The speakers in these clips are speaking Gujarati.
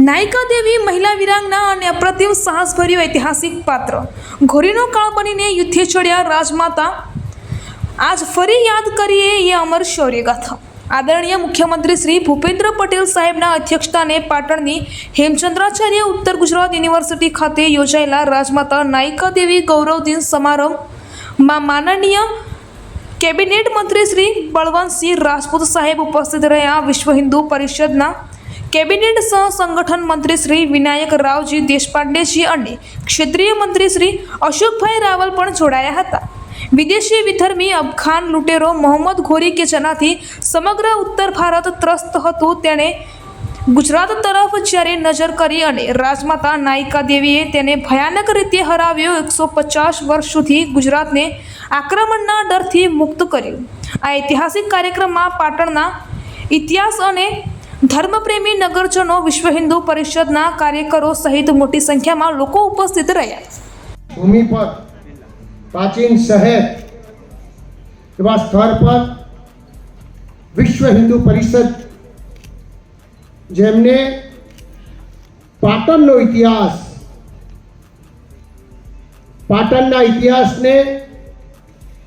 નાયિકા દેવી મહિલા વિરાંગના અને અપ્રતિમ સાહસભર્યું ઐતિહાસિક પાત્ર. ઘોરીનો કાળ બનીને યુદ્ધે ચડ્યા રાજમાતા. આજ ફરી યાદ કરીએ એ અમર શૌર્યગાથા. આદરણીય મુખ્યમંત્રી શ્રી ભૂપેન્દ્ર પટેલ સાહેબના અધ્યક્ષતાને પાટણની હેમચંદ્રાચાર્ય ઉત્તર ગુજરાત યુનિવર્સિટી ખાતે યોજાયેલા રાજમાતા નાયિકા દેવી ગૌરવ દિન સમારંભમાં માનનીય કેબિનેટ મંત્રી શ્રી બળવંતસિંહ રાજપૂત સાહેબ ઉપસ્થિત રહ્યા વિશ્વ હિન્દુ પરિષદના કેબિનેટ સહ સંગઠન મંત્રી શ્રી વિનાયક રાવજી દેશપાંડેજી અને ક્ષેત્રીય મંત્રી શ્રી અશોકભાઈ રાવલ પણ જોડાયા હતા. વિદેશી વિધર્મી અફઘાન લૂંટેરો મોહમ્મદ ઘોરી કે જેનાથી સમગ્ર ઉત્તર ભારત ત્રસ્ત હતું તેણે ગુજરાત તરફ જ્યારે નજર કરી અને રાજમાતા નાયિકા દેવીએ તેને ભયાનક રીતે હરાવ્યો એકસો પચાસ વર્ષ સુધી ગુજરાતને આક્રમણના ડરથી મુક્ત કર્યું. આ ઐતિહાસિક કાર્યક્રમમાં પાટણના ઇતિહાસ અને ધર્મપ્રેમી નગરજનો વિશ્વ હિન્દુ પરિષદના કાર્યકરો સહિત મોટી સંખ્યામાં લોકો ઉપસ્થિત રહ્યા. ભૂમિ પર પ્રાચીન શહેર એવા સ્થળ પર વિશ્વ હિન્દુ પરિષદ જેમને પાટણનો ઇતિહાસ, પાટણના ઇતિહાસને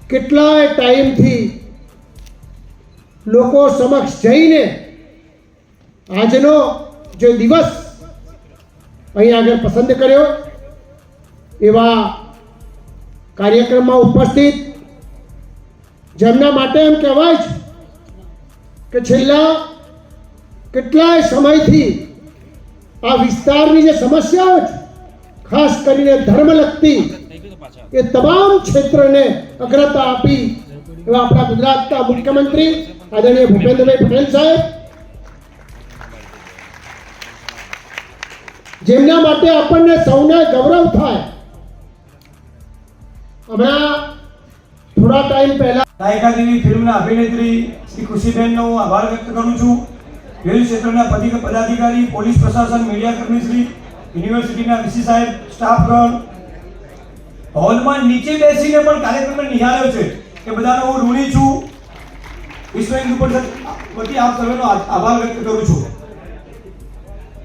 કેટલાય ટાઈમથી લોકો સમક્ષ જઈને આજનો જે દિવસ અહીં આગળ પસંદ કર્યો, એવા કાર્યક્રમમાં ઉપસ્થિત, જેમના માટે એમ કહેવાય છે કે છેલ્લા કેટલાય સમયથી આ વિસ્તારની જે સમસ્યાઓ છે, ખાસ કરીને ધર્મ લગતી એ તમામ ક્ષેત્રને અગ્રતા આપી એવા આપણા ગુજરાતના મુખ્યમંત્રી આદરણીય ભૂપેન્દ્રભાઈ પટેલ સાહેબ જેમના માટે આપણને સૌને ગૌરવ થાય. હમણાં થોડા ટાઈમ પહેલા નાયકા ફિલ્મના અભિનેત્રી શ્રી ખુશીબેનનો હું આભાર વ્યક્ત કરું છું. રેલ ક્ષેત્રના પદી પદાધિકારી, પોલીસ પ્રશાસન, મીડિયા કર્મીશ્રી યુનિવર્સિટીના વીસી સાહેબ સ્ટાફગણ હોલમાં નીચે બેસીને પણ કાર્યક્રમને નિહાળ્યો છે એ બધાનો હું ઋણી છું. વિશ્વ હિન્દુ પરિષદ વતી આપ સર્વેનો આભાર વ્યક્ત કરું છું.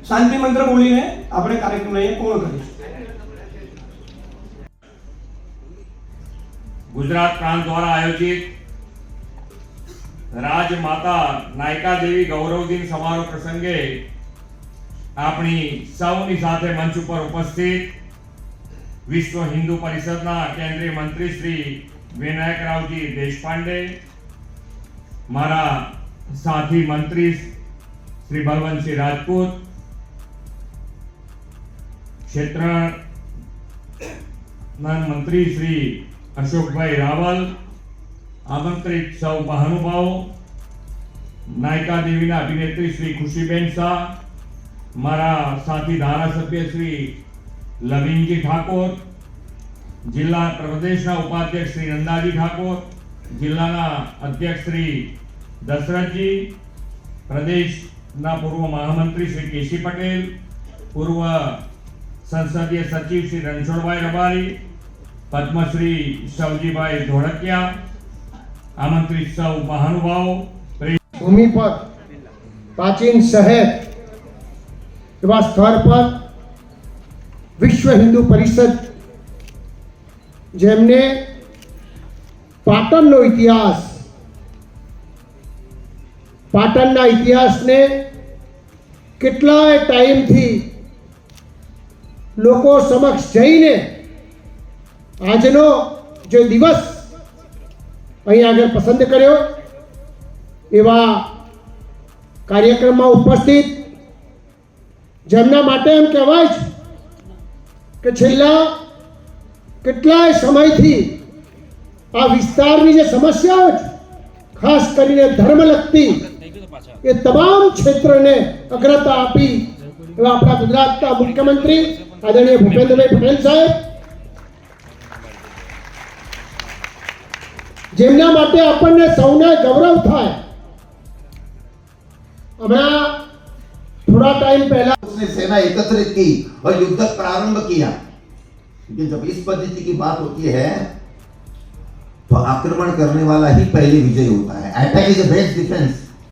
શાંતિ મંત્ર બોલીને આપણે કાર્યક્રમને અહીંયા પૂર્ણ કરીશું. ગુજરાત પ્રાંત દ્વારા આયોજિત રાજમાતા નાયકા દેવી ગૌરવ દિન સમારોહ પ્રસંગે આપણી સૌની સાથે મંચ ઉપર ઉપસ્થિત વિશ્વ હિન્દુ પરિષદના કેન્દ્રીય મંત્રી શ્રી વિનાયકરાવજી દેશપાંડે, મારા સાથી મંત્રી શ્રી બલવંતસિંહ રાજપૂત ક્ષેત્ર ના મંત્રી શ્રી અશોકભાઈ રાવલ, આમંત્રિત સૌ મહાનુભાવો, નાયકા દેવીના અભિનેત્રી શ્રી ખુશીબેન શાહ, મારા સાથી ધારાસભ્ય શ્રી લવિનજી ઠાકોર, જિલ્લા પ્રદેશના ઉપાધ્યક્ષ શ્રી નંદાજી ઠાકોર, જિલ્લાના અધ્યક્ષ શ્રી દશરથજી, પ્રદેશના પૂર્વ મહામંત્રી શ્રી કેશી પટેલ, પૂર્વ સંસદીય સચિવ શ્રી રણછોડભાઈ રબારી, પદ્મશ્રી સવજીભાઈ ધોળકિયા, આમંત્રિત સૌ મહાનુભાવો ભૂમિ પર પ્રાચીન શહેર એવા સ્થળ પર વિશ્વ હિન્દુ પરિષદ, જેમને પાટણનો ઇતિહાસ, પાટણના ઇતિહાસને કેટલાય ટાઈમથી લોકો સમક્ષ જઈને આજનો જે દિવસ અહીં આગળ પસંદ કર્યો, એવા કાર્યક્રમમાં ઉપસ્થિત, જેમના માટે એમ કહેવાય છે કે છેલ્લા કેટલાય સમયથી આ વિસ્તારની જે સમસ્યાઓ છે, ખાસ કરીને ધર્મ લગતી એ તમામ ક્ષેત્રને અગ્રતા આપી એવા આપણા ગુજરાતના મુખ્યમંત્રી આદરણીય ભૂપેન્દ્રભાઈ પટેલ સાહેબ જેમના માટે આપણને સૌને ગૌરવ થાય હમણાં થોડા ટાઈમ પહેલા उसने सेना एकत्रित की और युद्ध प्रारंभ किया लेकिन जब इस पद्धति की बात होती है तो आक्रमण करने वाला ही पहले विजय होता है attack is the best defence